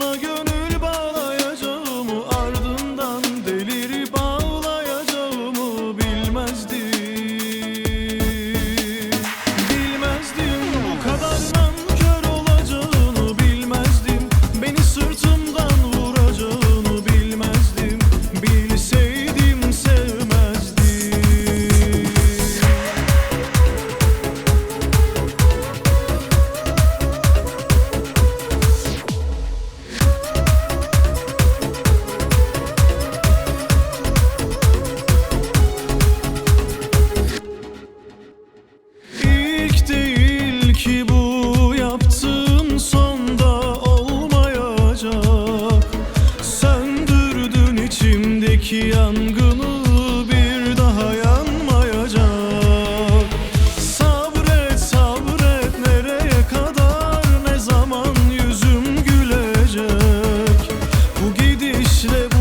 sana göre içimdeki yangını bir daha yanmayacak. Sabret sabret nereye kadar ne zaman yüzüm gülecek? Bu gidişle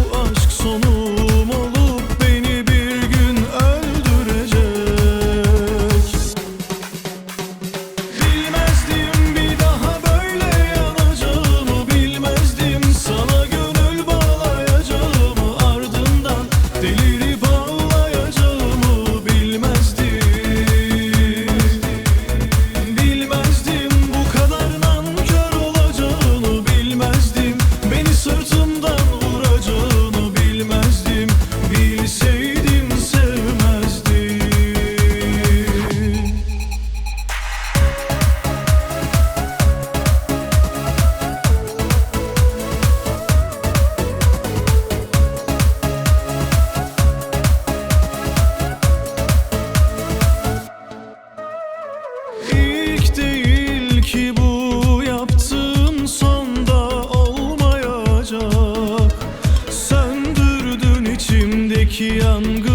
iki yangın